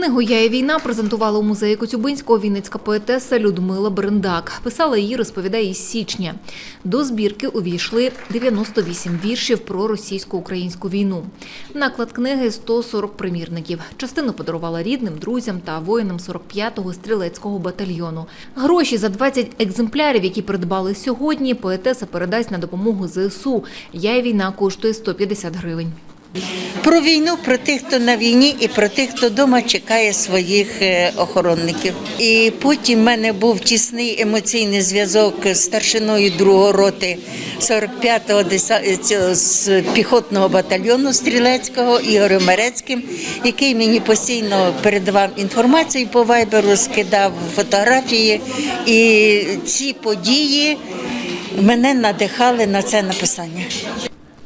Книгу Я і війна презентувала у музеї Коцюбинського вінницька поетеса Людмила Берендак. Писала її, розповідає, із січня. До збірки увійшли 98 віршів про російсько-українську війну. Наклад книги 140 примірників. Частину подарувала рідним, друзям та воїнам 45-го стрілецького батальйону. Гроші за 20 екземплярів, які придбали сьогодні, поетеса передасть на допомогу ЗСУ. Я і війна коштує 150 гривень. Про війну, про тих, хто на війні, і про тих, хто вдома чекає своїх е, охоронників. І потім в мене був тісний емоційний зв'язок з старшиною другої роти 45-го деса- з піхотного батальйону стрілецького Ігорем Мерецьким, який мені постійно передавав інформацію по вайберу, скидав фотографії. І ці події мене надихали на це написання.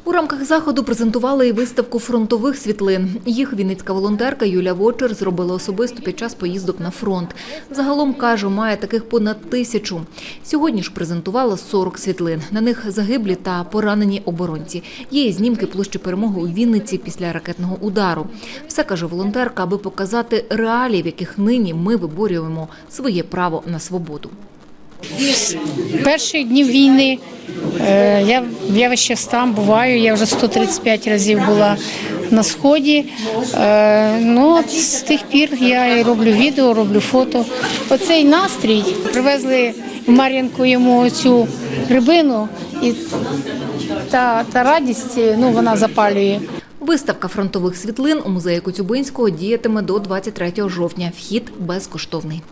У рамках заходу презентували і виставку фронтових світлин. Їх вінницька волонтерка Юля Вочер зробила особисто під час поїздок на фронт. Загалом каже, має таких понад тисячу. Сьогодні ж презентувала 40 світлин. На них загиблі та поранені оборонці. Є і знімки площі перемоги у Вінниці після ракетного удару. Все каже волонтерка, аби показати реалії, в яких нині ми виборюємо своє право на свободу. З перших днів війни е, я, я час там буваю, я вже 135 разів була на сході. Е, ну, от з тих пір я і роблю відео, роблю фото. Оцей настрій привезли в Мар'янку йому цю рибину, і та, та радість ну, вона запалює. Виставка фронтових світлин у музеї Коцюбинського діятиме до 23 жовтня. Вхід безкоштовний.